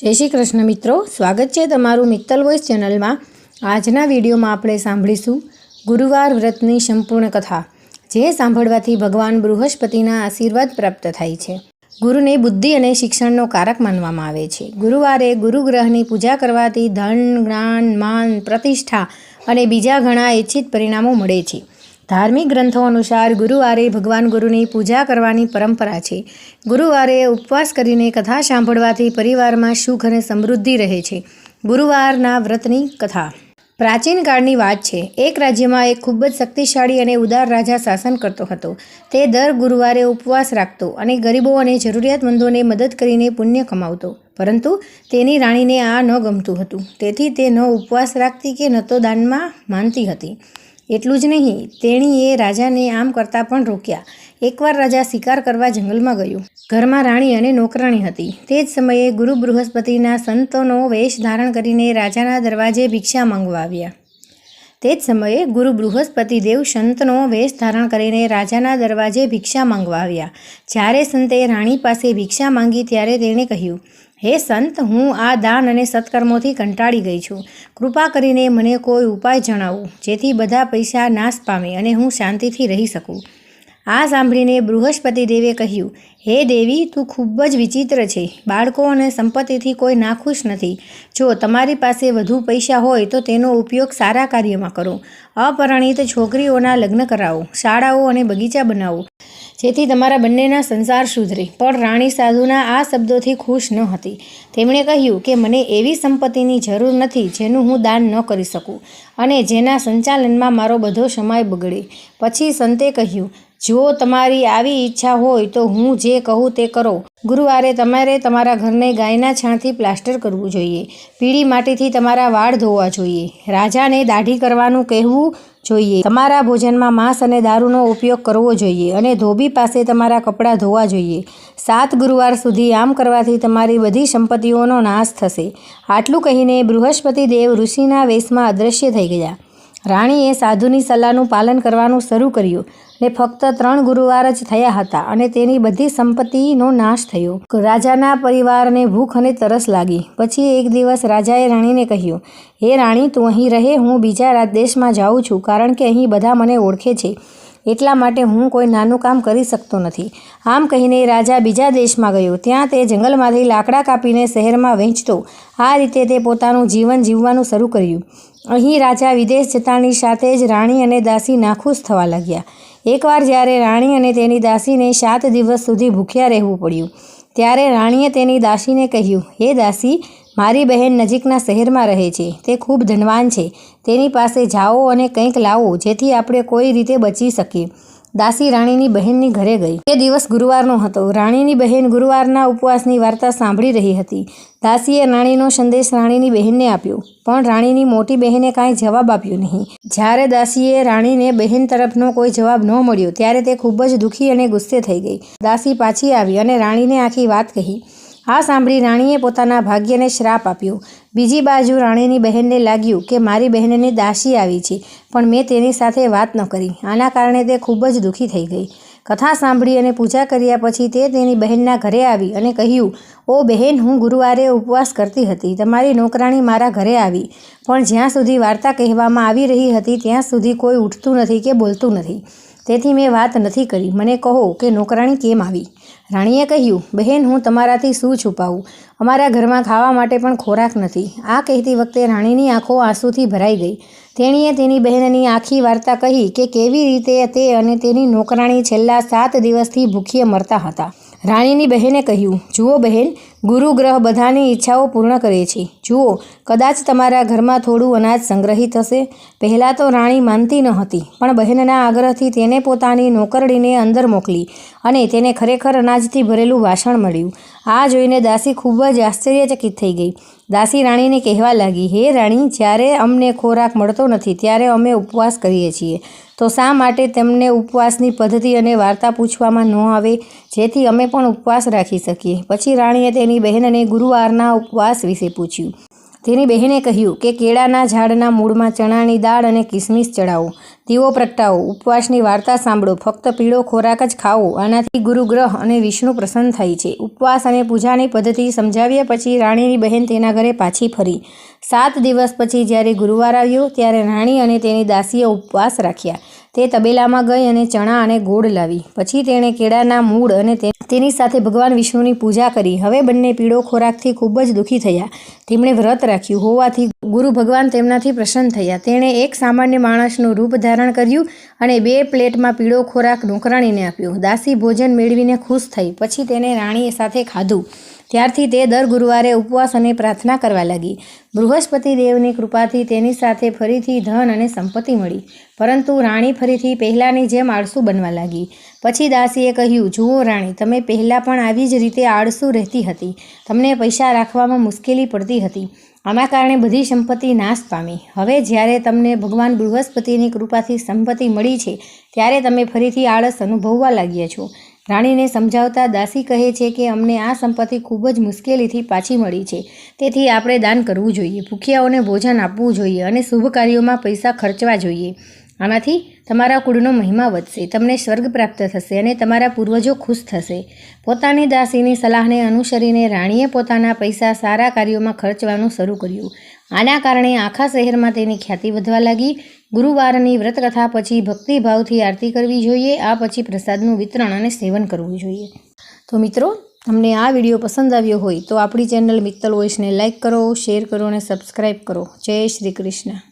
જય શ્રી કૃષ્ણ મિત્રો, સ્વાગત છે તમારું મિત્તલ વોઇસ ચેનલમાં. આજના વિડીયોમાં આપણે સાંભળીશું ગુરુવાર વ્રતની સંપૂર્ણ કથા, જે સાંભળવાથી ભગવાન બૃહસ્પતિના આશીર્વાદ પ્રાપ્ત થાય છે. ગુરુને બુદ્ધિ અને શિક્ષણનો કારક માનવામાં આવે છે. ગુરુવારે ગુરુગ્રહની પૂજા કરવાથી ધન, જ્ઞાન, માન, પ્રતિષ્ઠા અને બીજા ઘણા ઇચ્છિત પરિણામો મળે છે. ધાર્મિક ગ્રંથો અનુસાર ગુરુવારે ભગવાન ગુરુની પૂજા કરવાની પરંપરા છે. ગુરુવારે ઉપવાસ કરીને કથા સાંભળવાથી પરિવારમાં સુખ અને સમૃદ્ધિ રહે છે. ગુરુવારના વ્રતની કથા. પ્રાચીન કાળની વાત છે. એક રાજ્યમાં એક ખૂબ જ શક્તિશાળી અને ઉદાર રાજા શાસન કરતો હતો. તે દર ગુરુવારે ઉપવાસ રાખતો અને ગરીબો અને જરૂરિયાતમંદોને મદદ કરીને પુણ્ય કમાવતો. પરંતુ તેની રાણીને આ ન ગમતું હતું. તેથી તે ન ઉપવાસ રાખતી કે ન તો દાનમાં માનતી હતી. એટલું જ નહીં, તેણીએ રાજાને આમ કરતાં પણ રોક્યા. એકવાર રાજા શિકાર કરવા જંગલમાં ગયું. ઘરમાં રાણી અને નોકરાણી હતી. તે જ સમયે ગુરુ બૃહસ્પતિના સંતોનો વેશ ધારણ કરીને રાજાના દરવાજે ભિક્ષા માંગવા આવ્યા. તે જ સમયે ગુરુ બૃહસ્પતિ દેવ સંતનો વેશ ધારણ કરીને રાજાના દરવાજે ભિક્ષા માંગવા આવ્યા. જ્યારે સંતે રાણી પાસે ભિક્ષા માંગી ત્યારે તેણે કહ્યું હે સંત, હું આ દાન અને સત્કર્મોથી કંટાળી ગઈ છું. કૃપા કરીને મને કોઈ ઉપાય જણાવો, જેથી બધા પૈસા નાશ પામે અને હું શાંતિથી રહી શકું. આ સાંભળીને બૃહસ્પતિ દેવે કહ્યું, હે દેવી, તું ખૂબ જ વિચિત્ર છે. બાળકો અને સંપત્તિથી કોઈ નાખુશ નથી. જો તમારી પાસે વધુ પૈસા હોય, તો તેનો ઉપયોગ સારા કાર્યમાં કરો. અપરિણિત છોકરીઓના લગ્ન કરાવો, શાળાઓ અને બગીચા બનાવો. જેથી તમારા બંનેના સંસાર સુધરે. પણ રાણી સાધુના આ શબ્દોથી ખુશ ન હતી. તેમણે કહ્યું કે મને એવી સંપત્તિની જરૂર નથી જેનું હું દાન ન કરી શકું અને જેના સંચાલનમાં મારો બધો સમય બગડે. પછી સંતે કહ્યું, જો તમારી આવી ઈચ્છા હોય તો હું જે કહું તે કરો. ગુરુવારે તમારે તમારા ઘરને ગાયના છાણથી પ્લાસ્ટર કરવું જોઈએ. પીળી માટીથી તમારા વાળ ધોવા જોઈએ. રાજાને દાઢી કરવાનું કહેવું જોઈએ. તમારા ભોજનમાં માંસ અને દારૂનો ઉપયોગ કરવો જોઈએ અને ધોબી પાસે તમારા કપડાં ધોવા જોઈએ. સાત ગુરુવાર સુધી આમ કરવાથી તમારી બધી સંપત્તિઓનો નાશ થશે. આટલું કહીને બૃહસ્પતિ દેવ ઋષિના વેશમાં અદૃશ્ય થઈ ગયા. રાણીએ સાધુની સલાહનું પાલન કરવાનું શરૂ કર્યું ને ફક્ત ત્રણ ગુરુવાર જ થયા હતા અને તેની બધી સંપત્તિનો નાશ થયો. રાજાના પરિવારને ભૂખ અને તરસ લાગી. પછી એક દિવસ રાજાએ રાણીને કહ્યું, હે રાણી, તું અહીં રહે, હું બીજા દેશમાં જાઉં છું, કારણ કે અહીં બધા મને ઓળખે છે. એટલા માટે હું કોઈ નાનું કામ કરી શકતો નથી. આમ કહીને રાજા બીજા દેશમાં ગયો. ત્યાં તે જંગલમાંથી લાકડા કાપીને શહેરમાં વહેંચતો. આ રીતે તે પોતાનું જીવન જીવવાનું શરૂ કર્યું. અહીં રાજા વિદેશ જતાની સાથે જ રાણી અને દાસી નાખુશ થવા લાગ્યા. એકવાર જ્યારે રાણી અને તેની દાસીને સાત દિવસ સુધી ભૂખ્યા રહેવું પડ્યું, ત્યારે રાણીએ તેની દાસીને કહ્યું, હે દાસી, મારી બહેન નજીકના શહેરમાં રહે છે. તે ખૂબ ધનવાન છે. તેની પાસે જાઓ અને કંઈક લાવો જેથી આપણે કોઈ રીતે બચી શકીએ. દાસી રાણીની બહેનની ઘરે ગઈ. એ દિવસ ગુરુવારનો હતો. રાણીની બહેન ગુરુવારના ઉપવાસની વાર્તા સાંભળી રહી હતી. દાસીએ રાણીનો સંદેશ રાણીની બહેનને આપ્યો. પણ રાણીની મોટી બહેને કાંઈ જવાબ આપ્યો નહીં. જ્યારે દાસીએ રાણીને બહેન તરફનો કોઈ જવાબ ન મળ્યો, ત્યારે તે ખૂબ જ દુઃખી અને ગુસ્સે થઈ ગઈ. દાસી પાછી આવી અને રાણીને આખી વાત કહી. આ સાંભળી રાણીએ પોતાના ભાગ્યને શ્રાપ આપ્યો. બીજી બાજુ રાણીની બહેનને લાગ્યું કે મારી બહેનને દાસી આવી છે, પણ મેં તેની સાથે વાત ન કરી. આના કારણે તે ખૂબ જ દુઃખી થઈ ગઈ. કથા સાંભળી અને પૂજા કર્યા પછી તે તેની બહેનના ઘરે આવી અને કહ્યું, ઓ બહેન, હું ગુરુવારે ઉપવાસ કરતી હતી. તમારી નોકરાણી મારા ઘરે આવી. પણ જ્યાં સુધી વાર્તા કહેવામાં આવી રહી હતી, ત્યાં સુધી કોઈ ઉઠતું નથી કે બોલતું નથી. તેથી મેં વાત નથી કરી. મને કહો કે નોકરાણી કેમ આવી? રાણીએ કહ્યું, બહેન, હું તમારાથી શું છુપાવું? અમારા ઘરમાં ખાવા માટે પણ ખોરાક નથી. આ કહેતી વખતે રાણીની આંખો આંસુથી ભરાઈ ગઈ. તેણીએ તેની બહેનની આખી વાર્તા કહી કે કેવી રીતે તે અને તેની નોકરાણી છેલ્લા સાત દિવસથી ભૂખીએ મરતા હતા. રાણીની બહેને કહ્યું, જુઓ બહેન, ગુરુ ગ્રહ બધાની ઈચ્છાઓ પૂર્ણ કરે છે. જુઓ, કદાચ તમારા ઘરમાં થોડું અનાજ સંગ્રહિત હશે. પહેલાં તો રાણી માનતી ન હતી, પણ બહેનના આગ્રહથી તેને પોતાની નોકરડીને અંદર મોકલી અને તેને ખરેખર અનાજથી ભરેલું વાસણ મળ્યું. આ જોઈને દાસી ખૂબ જ આશ્ચર્યચકિત થઈ ગઈ. દાસી રાણીને કહેવા લાગી, હે રાણી, જ્યારે અમને ખોરાક મળતો નથી, ત્યારે અમે ઉપવાસ કરીએ છીએ. તો શા માટે તેમને ઉપવાસની પદ્ધતિ અને વાર્તા પૂછવામાં ન આવે? જેથી અમે પણ ઉપવાસ રાખી શકીએ. પછી રાણીએ તેની બહેનને ગુરુવારના ઉપવાસ વિશે પૂછ્યું. તેની બહેને કહ્યું કે, કેળાના ઝાડના મૂળમાં ચણાની દાળ અને કિસમિસ ચડાવો દીવો પ્રગટાવો. ઉપવાસની વાર્તા સાંભળો. ફક્ત પીળો ખોરાક જ ખાવો આનાથી ગુરુગ્રહ અને વિષ્ણુ પ્રસન્ન થાય છે. ઉપવાસ અને પૂજાની પદ્ધતિ સમજાવ્યા પછી રાણીની બહેન તેના ઘરે પાછી ફરી. સાત દિવસ પછી જ્યારે ગુરુવાર આવ્યો, ત્યારે રાણી અને તેની દાસીએ ઉપવાસ રાખ્યા. તે તબેલામાં ગઈ અને ચણા અને ગોળ લાવી. પછી તેણે કેળાના મૂળ અને તેની સાથે ભગવાન વિષ્ણુની પૂજા કરી. હવે બંને પીળો ખોરાકથી ખૂબ જ દુઃખી થયા. તેમણે વ્રત રાખ્યું હોવાથી ગુરુ ભગવાન તેમનાથી પ્રસન્ન થયા. તેણે એક સામાન્ય માણસનું રૂપ ધારણ કર્યું અને બે પ્લેટમાં પીળો ખોરાક નોકરાણીને આપ્યો. દાસી ભોજન મેળવીને ખુશ થઈ. પછી તેને રાણીએ સાથે ખાધું. ત્યારથી તે દર ગુરુવારે ઉપવાસ અને પ્રાર્થના કરવા લાગી. બૃહસ્પતિ દેવની કૃપાથી તેની સાથે ફરીથી ધન અને સંપત્તિ મળી. પરંતુ રાણી ફરીથી પહેલાંની જેમ આળસુ બનવા લાગી. પછી દાસીએ કહ્યું, જુઓ રાણી, તમે પહેલાં પણ આવી જ રીતે આળસુ રહેતી હતી. તમને પૈસા રાખવામાં મુશ્કેલી પડતી હતી. આના કારણે બધી સંપત્તિ નાશ પામી. હવે જ્યારે તમને ભગવાન બૃહસ્પતિની કૃપાથી સંપત્તિ મળી છે, ત્યારે તમે ફરીથી આળસ અનુભવવા લાગ્યા છો. રાણીને સમજાવતા દાસી કહે છે કે અમને આ સંપત્તિ ખૂબ જ મુશ્કેલીથી પાછી મળી છે. તેથી આપણે દાન કરવું જોઈએ, ભૂખ્યાઓને ભોજન આપવું જોઈએ અને શુભ કાર્યોમાં પૈસા ખર્ચવા જોઈએ. આનાથી તમારા કુળનો મહિમા વધશે, તમને સ્વર્ગ પ્રાપ્ત થશે અને તમારા પૂર્વજો ખુશ થશે. પોતાની દાસીની સલાહને અનુસરીને રાણીએ પોતાના પૈસા સારા કાર્યોમાં ખર્ચવાનું શરૂ કર્યું. આના કારણે આખા શહેરમાં તેની ખ્યાતિ વધવા લાગી ગુરુવારની વ્રતકથા પછી ભક્તિભાવથી આરતી કરવી જોઈએ, આ પછી પ્રસાદનું વિતરણ અને સેવન કરવું જોઈએ. તો મિત્રો, તમને આ વીડિયો પસંદ આવ્યો હોય તો આપણી ચેનલ મિત્તલ વોઇસને લાઇક કરો, શેર કરો અને સબસ્ક્રાઈબ કરો. જય શ્રી કૃષ્ણ.